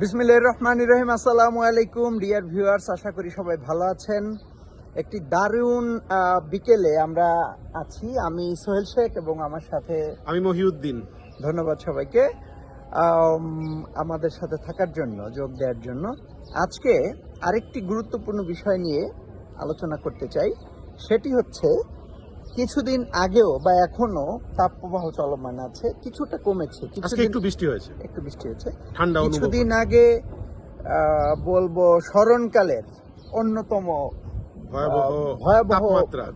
বিসমিল্লাহির রহমান রহিম আসসালামু আলাইকুম। ডিয়ার ভিউয়ার্স আশা করি সবাই ভালো আছেন। একটি দারুণ বিকেলে আমরা আছি। আমি সোহেল শেখ এবং আমার সাথে আমি মহিউদ্দিন। ধন্যবাদ সবাইকে। আমাদের সাথে থাকার জন্য যোগ দেওয়ার জন্য। আজকে আরেকটি গুরুত্বপূর্ণ বিষয় নিয়ে আলোচনা করতে চাই। সেটি হচ্ছে কিছুদিন আগেও বা এখনও তাপপ্রবাহ চলমান আছে কিছুটা কমেছে আজকে একটু বৃষ্টি হয়েছে। একটু বৃষ্টি হয়েছে। ঠান্ডা কিছুদিন আগে বলব স্মরণকালের অন্যতম ভয়াবহ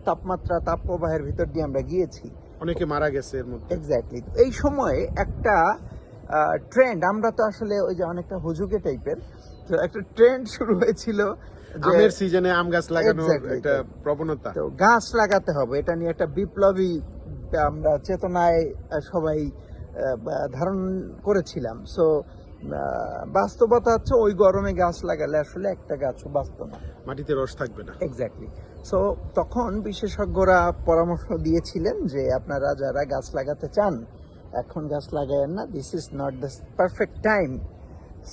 তাপমাত্রা। তাপপ্রবাহের ভিতর দিয়ে আমরা গিয়েছি। অনেকে মারা গেছে এর মধ্যে। এক্স্যাক্টলি এই সময় একটা ট্রেন্ড আমরা তো আসলে ওই যে অনেকটা হুজুগে টাইপের তো একটা ট্রেন্ড শুরু হয়েছিল আমের সিজনে আম গাছ লাগানোর Exactly, একটা প্রবণতা। তো গাছ লাগাতে হবে এটা নিয়ে একটা বিপ্লবী আমরা চেতনায় সবাই ধারণ করেছিলাম। সো বাস্তবতা হচ্ছে ওই গরমে গাছ লাগালে আসলে একটা গাছও বাঁচত না। মাটিতে রস থাকবে না। এক্স্যাক্টলি সো তখন বিশেষজ্ঞরা পরামর্শ দিয়েছিলেন যে আপনারা যারা গাছ লাগাতে চান এখন গাছ লাগায়েন না this is not the perfect time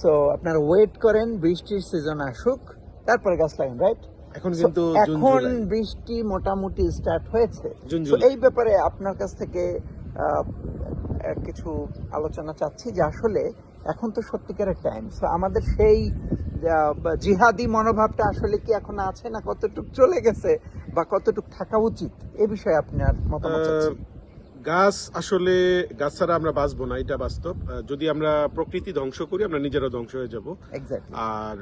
so আপনারা ওয়েট করেন বৃষ্টির সিজন আসুক তারপরে গাছ লাগান রাইট এখন কিন্তু এখন বৃষ্টি মোটামুটি স্টার্ট হয়েছে। এই ব্যাপারে আপনার কাছ থেকে কিছু আলোচনা চাচ্ছি যে আসলে এখন তো সত্যিকারের টাইম সো আমাদের সেই জিহাদি মনোভাবটা আসলে কি এখন আছে না কতটুক চলে গেছে বা কতটুক থাকা উচিত? এ বিষয়ে আপনার মতামত গাছ আসলে গাছ ছাড়া আমরা বাঁচবো না এটা বাস্তব। যদি আমরা প্রকৃতি ধ্বংস করি আমরা নিজেরা ধ্বংস হয়ে যাব। আর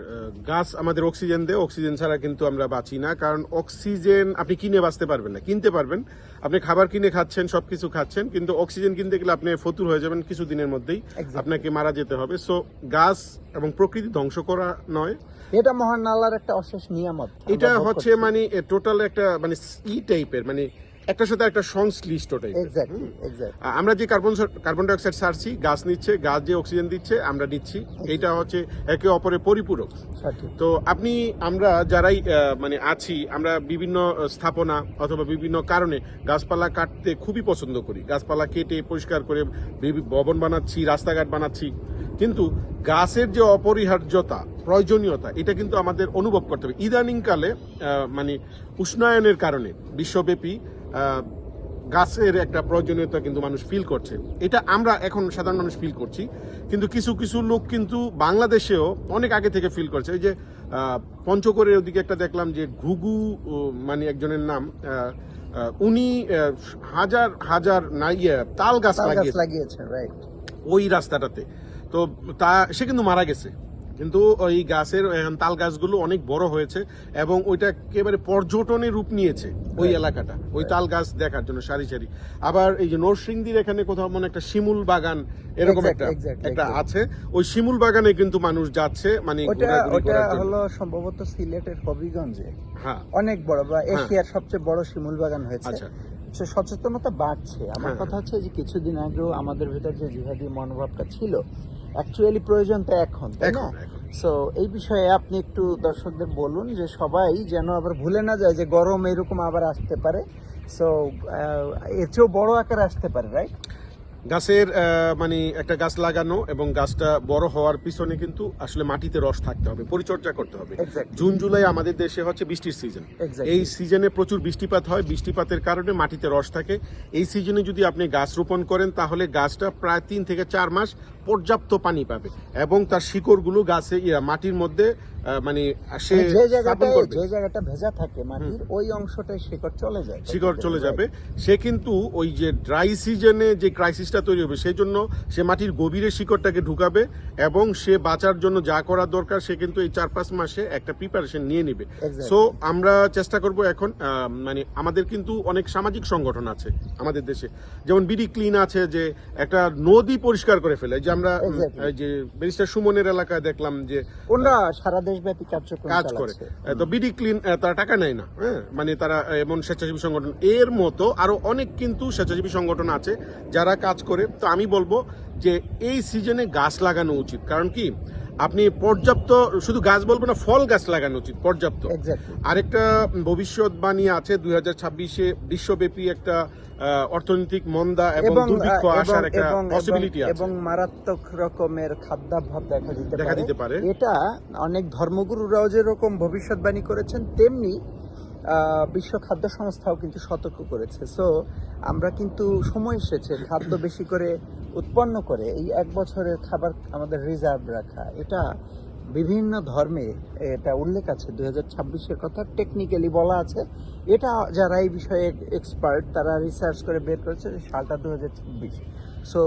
গাছ আমাদের অক্সিজেন দেয় অক্সিজেন ছাড়া কিন্তু আমরা বাঁচি না কারণ অক্সিজেন আপনি কিনে বাঁচতে পারবেন না কিনতে পারবেন। আপনি খাবার কিনে খাচ্ছেন সবকিছু খাচ্ছেন কিন্তু অক্সিজেন কিনতে গেলে আপনি ফতুর হয়ে যাবেন কিছুদিনের মধ্যেই আপনাকে মারা যেতে হবে। সো গাছ এবং প্রকৃতি ধ্বংস করা নয়। এটা মহান আল্লাহর একটা অশেষ নিয়ামত। এটা হচ্ছে মানে টোটাল একটা মানে ই টাইপের মানে একটার সাথে একটা সংশ্লিষ্ট এক্স্যাক্টলি এক্স্যাক্টলি আমরা যে কার্বন কার্বন ডাইঅক্সাইড ছাড়ছি গাছ নিচ্ছে গাছ যে অক্সিজেন দিচ্ছে আমরা নিচ্ছি এইটা হচ্ছে একে অপরের পরিপূরক। তো আপনি আমরা যারাই মানে আছি আমরা বিভিন্ন স্থাপনা অথবা বিভিন্ন কারণে গাছপালা কাটতে খুবই পছন্দ করি। গাছপালা কেটে পরিষ্কার করে ভবন বানাচ্ছি রাস্তাঘাট বানাচ্ছি। কিন্তু গাছের যে অপরিহার্যতা প্রয়োজনীয়তা এটা কিন্তু আমাদের অনুভব করতে হবে। ইদানিংকালে মানে উষ্ণায়নের কারণে বিশ্বব্যাপী গাছের একটা প্রয়োজনীয়তা কিন্তু মানুষ ফিল করছে। এটা আমরা এখন সাধারণ মানুষ ফিল করছি। কিন্তু কিছু কিছু লোক কিন্তু বাংলাদেশেও অনেক আগে থেকে ফিল করছে। এই যে আহ, পঞ্চগড়ের ওদিকে একটা দেখলাম যে ঘুঘু মানে একজনের নাম উনি হাজার হাজার ইয়ে, তাল গাছ লাগিয়েছে। লাগিয়েছেন ওই রাস্তাটাতে। তো তা সে কিন্তু মারা গেছে। কিন্তু ওই গাছের তাল গাছগুলো অনেক বড় হয়েছে এবং ওইটা একেবারে পর্যটনের রূপ নিয়েছে ওই এলাকাটা। ওই তাল গাছ দেখার জন্য সারি সারি। আবার এই যে নরসিংদীর এখানে কোথাও মনে একটা শিমুল বাগান এরকম একটা একটা আছে। ওই শিমুল বাগানে কিন্তু মানুষ যাচ্ছে মানে ওটা। হলো সম্ভবত সিলেটের হবিগঞ্জে। হ্যাঁ। অনেক বড় বা এশিয়ার সবচেয়ে বড় শিমুল বাগান হয়েছে। সে সচেতনতা বাড়ছে। আমার হ্যাঁ, কথা হচ্ছে যে কিছুদিন আগেও আমাদের ভেতর যে জিহাদি মনোভাবটা ছিল অ্যাকচুয়ালি প্রয়োজন তো এখন তাই না। সো এই বিষয়ে আপনি একটু দর্শকদের বলুন যে সবাই যেন আবার ভুলে না যায় যে গরম এরকম আবার আসতে পারে। সো এর চেয়েও বড় আকার আসতে পারে রাইট গাছের মানে একটা গাছ লাগানো এবং গাছটা বড় হওয়ার পিছনে কিন্তু আসলে মাটিতে রস থাকতে হবে পরিচর্যা করতে হবে। জুন জুলাই আমাদের দেশে হচ্ছে বৃষ্টির সিজন এই সিজনে প্রচুর বৃষ্টিপাত হয় বৃষ্টিপাতের কারণে মাটিতে রস থাকে। এই সিজনে যদি আপনি গাছ রোপণ করেন তাহলে গাছটা প্রায় তিন থেকে চার মাস পর্যাপ্ত পানি পাবে এবং তার শিকড়গুলো গাছে মাটির মধ্যে মানে সে মানে যে জায়গাটা ভেজা থাকে মাটির ওই অংশটায় শিকড় চলে যায়। শিকড় চলে যাবে। সে কিন্তু ওই যে ড্রাই সিজনে যে ক্রাইসিসটা তৈরি হবে। সেই জন্য সে মাটির গভীরে শিকড়টাকে ঢুকাবে এবং সে বাঁচার জন্য যা করা দরকার সে কিন্তু এই চার পাঁচ মাসে একটা প্রিপারেশন নিয়ে নিবে। সো আমরা চেষ্টা করব এখন মানে আমাদের কিন্তু অনেক সামাজিক সংগঠন আছে আমাদের দেশে। যেমন বিডি ক্লিন আছে যে একটা নদী পরিষ্কার করে ফেলে যে আমরা যে ব্যারিস্টার সুমনের এলাকায় দেখলাম যে ওনারা সারা দেশব্যাপী কার্যক্রম কাজ করে। তো বিডি ক্লিন তারা টাকা নেয় না হ্যাঁ? মানে তারা এমন স্বেচ্ছাসেবী সংগঠন। এর মতো আরও অনেক কিন্তু স্বেচ্ছাসেবী সংগঠন আছে যারা কাজ করে তো আমি বলব যে এই সিজনে গাছ লাগানো উচিত। কারণ কি? আপনি পর্যাপ্ত শুধু গাছ বলব না ফল গাছ লাগানো উচিত পর্যাপ্ত। আরেকটা ভবিষ্যৎবাণী আছে দুই হাজার ছাব্বিশে বিশ্বব্যাপী একটা অর্থনৈতিক মন্দা এবং দুর্ভিক্ষ আসার একটা পসিবিলিটি আছে। এবং মারাত্মক রকমের খাদ্যাভাব দেখা দিতে দেখা পারে। দিতে পারে। এটা অনেক ধর্মগুরুরাও যেরকম ভবিষ্যৎবাণী করেছেন তেমনি বিশ্ব খাদ্য সংস্থাও কিন্তু সতর্ক করেছে। সো আমরা কিন্তু সময় এসেছে খাদ্য বেশি করে উৎপন্ন করে এই এক বছরের খাবার আমাদের রিজার্ভ রাখা। এটা বিভিন্ন ধর্মে এটা উল্লেখ আছে দু হাজার ছাব্বিশের কথা টেকনিক্যালি বলা আছে। এটা যারা এই বিষয়ে এক্সপার্ট তারা রিসার্চ করে বের করেছে সালটা দু হাজার ছাব্বিশ। সো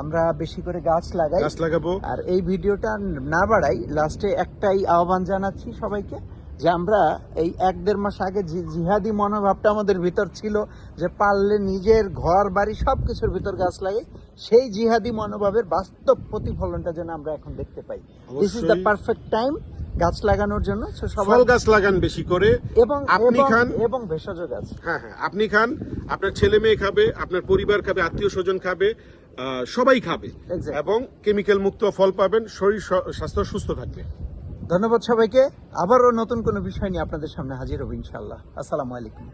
আমরা বেশি করে গাছ লাগাই। গাছ লাগাবো। আর এই ভিডিওটা না বাড়াই লাস্টে একটাই আহ্বান জানাচ্ছি সবাইকে। যে আমরা এই এক দেড় মাস আগে জিহাদি মনোভাবটা আমাদের ভিতর ছিল যে পারলে নিজের ঘর বাড়ি সব কিছুর ভিতর গাছ লাগে সেই জিহাদি মনোভাবের বাস্তব প্রতিফলনটা যেন আমরা এখন দেখতে পাই। This is the perfect time গাছ লাগানোর জন্য। ফল গাছ লাগান বেশি করে। এবং আপনি খান। এবং ভেষজ গাছ। হ্যাঁ হ্যাঁ আপনি খান আপনার ছেলে মেয়ে খাবে আপনার পরিবার খাবে আত্মীয় স্বজন খাবে সবাই খাবে. এবং কেমিক্যাল মুক্ত ফল পাবেন শরীর স্বাস্থ্য সুস্থ থাকবে। ধন্যবাদ সবাইকে। আবারও নতুন কোনো বিষয় নিয়ে আপনাদের সামনে হাজির হব ইনশাল্লাহ আসসালামু আলাইকুম।